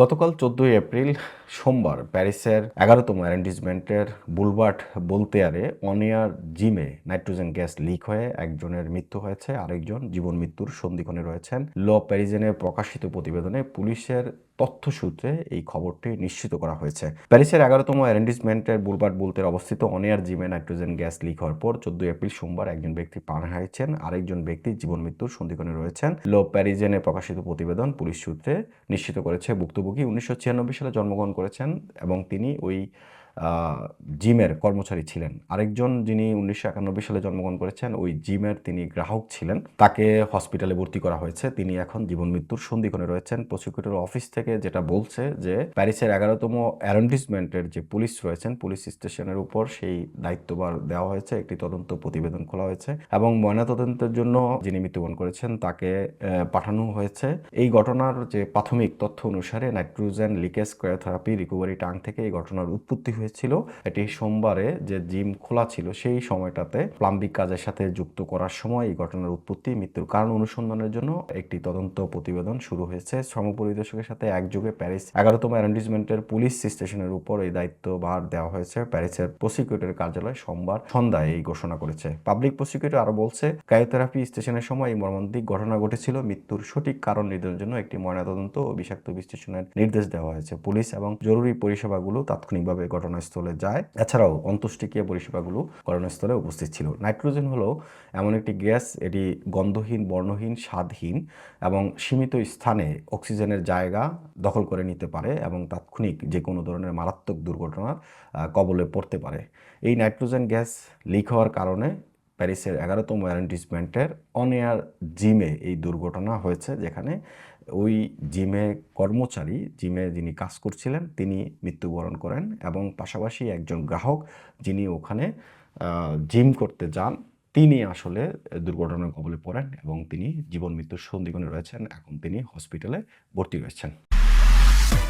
গতকাল চোদ্দই এপ্রিল সোমবার প্যারিসের এগারোতম অ্যারেন্ডিজমেন্টের বুলবার্ট বলতেয়ারে অনিয়ার জিমে নাইট্রোজেন গ্যাস লিক হয়ে একজনের মৃত্যু হয়েছে। আরেকজন জীবন মৃত্যুর সন্ধিক্ষণে রয়েছেন। ল প্যারিজেনে প্রকাশিত প্রতিবেদনে পুলিশের তথ্যসূত্রে এই খবরটি নিশ্চিত করা হয়েছে। প্যারিসের এগারোতম অ্যারেন্ডিজমেন্টের বুলবার্ট বুলতের অবস্থিত অনিয়ার জিমে নাইট্রোজেন গ্যাস লিক হওয়ার পর চোদ্দই এপ্রিল সোমবার একজন ব্যক্তি প্রাণ হারিয়েছেন আরেকজন ব্যক্তি জীবন মৃত্যুর সন্ধিক্ষণে রয়েছেন। লো প্যারিজেনে প্রকাশিত প্রতিবেদন পুলিশ সূত্রে নিশ্চিত করেছে, ভুক্তভোগী উনিশশো ছিয়ানব্বই সালে জন্মগ্রহণ করেছেন এবং তিনি ওই জিমের কর্মচারী ছিলেন। আরেকজন যিনি উনিশশো একানব্বই সালে জন্মগ্রহণ করেছেন, ওই জিমের তিনি গ্রাহক ছিলেন। তাকে হসপিটালে ভর্তি করা হয়েছে। তিনি এখন জীবন মৃত্যুর সন্ধিক্ষণে রয়েছেন। প্রসিকিউটর অফিস থেকে যেটা বলছে যে, প্যারিসের এগারোতম অ্যারেন্ডিসমেন্টের যে পুলিশ রয়েছেন, পুলিশ স্টেশনের উপর সেই দায়িত্বভার দেওয়া হয়েছে। একটি তদন্ত প্রতিবেদন খোলা হয়েছে এবং ময়নাতদন্তের জন্য যিনি মৃত্যুবরণ করেছেন, তাকে পাঠানো হয়েছে। এই ঘটনার যে প্রাথমিক তথ্য অনুসারে নাইট্রোজেন লিকেজ, ক্রায়োথেরাপি, রিকভারি টাং থেকে এই ঘটনার উৎপত্তি হয়েছিল এটি সোমবারে যে জিম খোলা ছিল, সেই সময়টাতে প্লাম্বিক কাজের সাথে যুক্ত করার সময় এই ঘটনার উৎপত্তি, মৃত্যুর কারণ অনুসন্ধানের জন্য একটি তদন্ত প্রতিবেদন শুরু হয়েছে। শ্রম পরিদর্শকের সাথে একযোগে প্যারিস এগারোতম অ্যারেন্ডিজমেন্টের পুলিশ স্টেশনের উপর এই দায়িত্বভার দেওয়া হয়েছে। প্যারিসের প্রসিকিউটরের কার্যালয় সোমবার সন্ধ্যায় এই ঘোষণা করেছে। পাবলিক প্রসিকিউটর আরও বলছে ক্রায়োথেরাপি স্টেশনের সময় এই মর্মান্তিক ঘটনা ঘটেছিল। মৃত্যুর সঠিক কারণ নির্ধারণের জন্য একটি ময়নাতদন্ত ও বিষাক্ত বিশ্লেষণের নির্দেশ দেওয়া হয়েছে। পুলিশ এবং জরুরি পরিষেবাগুলো তাৎক্ষণিকভাবে ঘটনাস্থলে যায়। এছাড়াও অন্ত্যেষ্টিক্রিয়া পরিষেবাগুলো কর্মস্থলে উপস্থিত ছিল। নাইট্রোজেন হলো এমন একটি গ্যাস, এটি গন্ধহীন, বর্ণহীন, স্বাদহীন এবং সীমিত স্থানে অক্সিজেনের জায়গা দখল করে নিতে পারে এবং তাৎক্ষণিক যে কোনো ধরনের মারাত্মক দুর্ঘটনার কবলে পড়তে পারে। এই নাইট্রোজেন গ্যাস লিক হওয়ার কারণে প্যারিসের এগারোতম অ্যারেন্টিসমেন্টের অনেয়ার জিমে এই দুর্ঘটনা হয়েছে, যেখানে ওই জিমে কর্মচারী জিমে যিনি কাজ করছিলেন, তিনি মৃত্যুবরণ করেন এবং পাশাপাশি একজন গ্রাহক যিনি ওখানে জিম করতে যান, তিনি আসলে দুর্ঘটনার কবলে পড়েন এবং তিনি জীবন মৃত্যুর সন্ধিক্ষণে রয়েছেন। এখন তিনি হসপিটালে ভর্তি রয়েছেন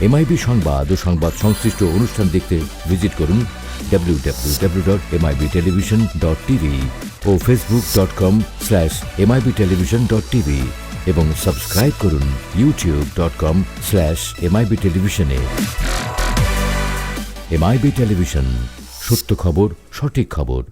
এমআইবি সংবাদ ও সংবাদ সংশ্লিষ্ট অনুষ্ঠান দেখতে ভিজিট করুন ডাব্লিউ ও Facebook dot com slash MIB television dot TV এবং সাবস্ক্রাইব করুন YouTube dot com slash MIB টেলিভিশনে এমআইবি টেলিভিশন সত্য খবর, সঠিক খবর।